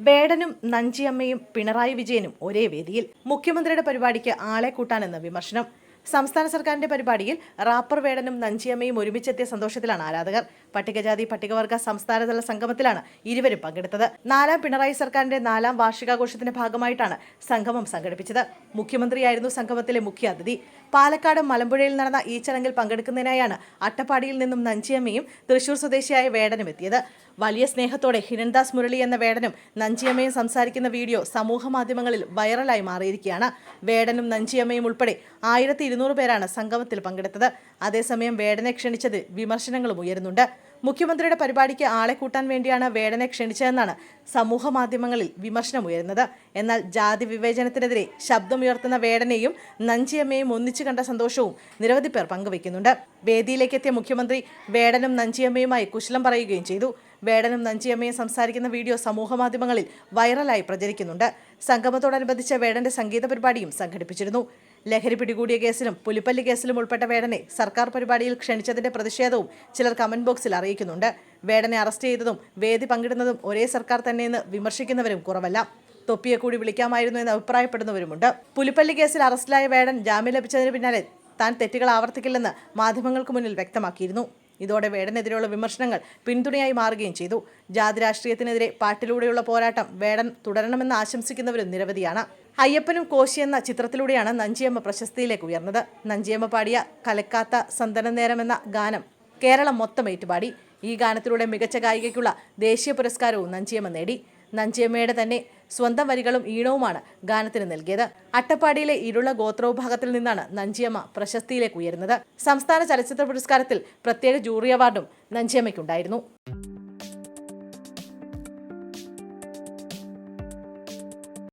വേടനും നഞ്ചിയമ്മയും പിണറായി വിജയനും ഒരേ വേദിയിൽ. മുഖ്യമന്ത്രിയുടെ പരിപാടിക്ക് ആളെ കൂട്ടാനെന്ന് വിമർശനം. സംസ്ഥാന സർക്കാരിന്റെ പരിപാടിയിൽ റാപ്പർ വേടനും നഞ്ചിയമ്മയും ഒരുമിച്ചെത്തിയ സന്തോഷത്തിലാണ് ആരാധകർ. പട്ടികജാതി പട്ടികവർഗ സംസ്ഥാനതല സംഗമത്തിലാണ് ഇരുവരും പങ്കെടുത്തത്. നാലാം പിണറായി സർക്കാരിന്റെ നാലാം വാർഷികാഘോഷത്തിന്റെ ഭാഗമായിട്ടാണ് സംഗമം സംഘടിപ്പിച്ചത്. മുഖ്യമന്ത്രിയായിരുന്നു സംഗമത്തിലെ മുഖ്യ അതിഥി. പാലക്കാട് മലമ്പുഴയിൽ നടന്ന ഈ ചടങ്ങിൽ പങ്കെടുക്കുന്നതിനായാണ് അട്ടപ്പാടിയിൽ നിന്നും നഞ്ചിയമ്മയും തൃശൂർ സ്വദേശിയായ വേടനും എത്തിയത്. വലിയ സ്നേഹത്തോടെ ഹിരൺദാസ് മുരളി എന്ന വേടനും നഞ്ചിയമ്മയും സംസാരിക്കുന്ന വീഡിയോ സമൂഹ മാധ്യമങ്ങളിൽ വൈറലായി മാറിയിരിക്കുകയാണ്. വേടനും നഞ്ചിയമ്മയും ഉൾപ്പെടെ ആയിരത്തി ഇരുന്നൂറ് പേരാണ് സംഗമത്തിൽ പങ്കെടുത്തത്. അതേസമയം വേടനെ ക്ഷണിച്ചത് വിമർശനങ്ങളും ഉയരുന്നുണ്ട്. മുഖ്യമന്ത്രിയുടെ പരിപാടിക്ക് ആളെ കൂട്ടാൻ വേണ്ടിയാണ് വേടനെ ക്ഷണിച്ചതെന്നാണ് സമൂഹ മാധ്യമങ്ങളിൽ വിമർശനമുയരുന്നത് എന്നാൽ ജാതി വിവേചനത്തിനെതിരെ ശബ്ദമുയർത്തുന്ന വേടനെയും നഞ്ചിയമ്മയും ഒന്നിച്ചു കണ്ട സന്തോഷവും നിരവധി പേർ പങ്കുവയ്ക്കുന്നുണ്ട്. വേദിയിലേക്കെത്തിയ മുഖ്യമന്ത്രി വേടനും നഞ്ചിയമ്മയുമായി കുശലം പറയുകയും ചെയ്തു. വേടനും നഞ്ചിയമ്മയും സംസാരിക്കുന്ന വീഡിയോ സമൂഹ മാധ്യമങ്ങളിൽ വൈറലായി പ്രചരിക്കുന്നുണ്ട്. സംഗമത്തോടനുബന്ധിച്ച് വേടന്റെ സംഗീത പരിപാടിയും സംഘടിപ്പിച്ചിരുന്നു. ലഹരി പിടികൂടിയ കേസിലും പുലിപ്പല്ലി കേസിലും ഉൾപ്പെട്ട വേടനെ സർക്കാർ പരിപാടിയിൽ ക്ഷണിച്ചതിന്റെ പ്രതിഷേധവും ചിലർ കമന്റ് ബോക്സിൽ അറിയിക്കുന്നുണ്ട്. വേടനെ അറസ്റ്റ് ചെയ്തതും വേദി പങ്കിടുന്നതും ഒരേ സർക്കാർ തന്നെയെന്ന് വിമർശിക്കുന്നവരും കുറവല്ല. തൊപ്പിയെ കൂടി വിളിക്കാമായിരുന്നു എന്ന് അഭിപ്രായപ്പെടുന്നവരുമുണ്ട്. പുലിപ്പല്ലി കേസിൽ അറസ്റ്റിലായ വേടൻ ജാമ്യം ലഭിച്ചതിന് പിന്നാലെ താൻ തെറ്റുകൾ ആവർത്തിക്കില്ലെന്ന് മാധ്യമങ്ങൾക്ക് മുന്നിൽ വ്യക്തമാക്കിയിരുന്നു. ഇതോടെ വേടനെതിരെയുള്ള വിമർശനങ്ങൾ പിന്തുണയായി മാറുകയും ചെയ്തു. ജാതി രാഷ്ട്രീയത്തിനെതിരെ പാട്ടിലൂടെയുള്ള പോരാട്ടം വേടൻ തുടരണമെന്ന് ആശംസിക്കുന്നവരും നിരവധിയാണ്. അയ്യപ്പനും കോശി എന്ന ചിത്രത്തിലൂടെയാണ് നഞ്ചിയമ്മ പ്രശസ്തിയിലേക്ക് ഉയർന്നത്. നഞ്ചിയമ്മ പാടിയ കലക്കാത്ത സന്തനനേരം എന്ന ഗാനം കേരളം മൊത്തം ഏറ്റുപാടി. ഈ ഗാനത്തിലൂടെ മികച്ച ഗായികയ്ക്കുള്ള ദേശീയ പുരസ്കാരവും നഞ്ചിയമ്മ നേടി. നഞ്ചിയമ്മയുടെ തന്നെ സ്വന്തം വരികളും ഈണവുമാണ് ഗാനത്തിന് നൽകിയത്. അട്ടപ്പാടിയിലെ ഇരുള ഗോത്രവിഭാഗത്തിൽ നിന്നാണ് നഞ്ചിയമ്മ പ്രശസ്തിയിലേക്ക് ഉയരുന്നത്. സംസ്ഥാന ചലച്ചിത്ര പുരസ്കാരത്തിൽ പ്രത്യേക ജൂറി അവാർഡും നഞ്ചിയമ്മയ്ക്കുണ്ടായിരുന്നു.